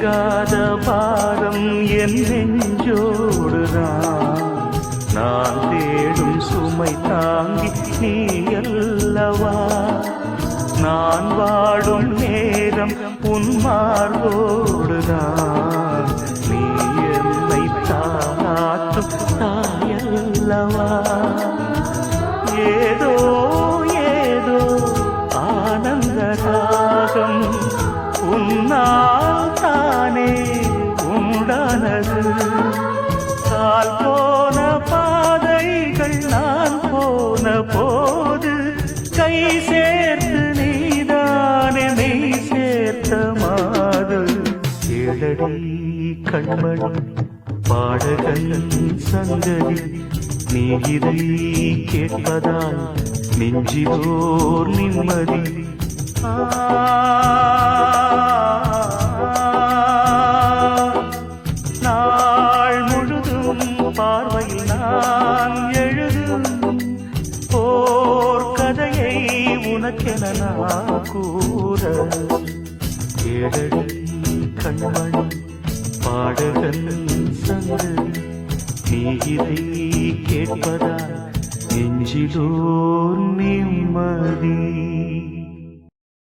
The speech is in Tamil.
நீங்காத பாரம் என் நெஞ்சோடுதான். நான் தேடும் சுமை தாங்கி நீ அல்லவா? நான் வாடும் நேரம் உன்மார்போடுதான் நீ என்னை தாற்றும் தாயல்லவா ஏதோ ஏதோ ஆனந்த ராகம் உன்னா கால் போன பாதைகள் நான் போன போது கை சேர்த்து நீதானே மெய் சேர்த்த மாது கேளடி கண்மணி பாடகன் சங்கதி நீ இதை கேட்பதால் நெஞ்சிதோர் நிம்மதி. ஆ பார்வையில் நான் எழுதும் போர் கதையை உனக்கென நான் கூற ஏழடி கண்மணி பாடகன் சங்கு. நீ இதை கேட்பதா நெஞ்சிலோர் நிம்மதி.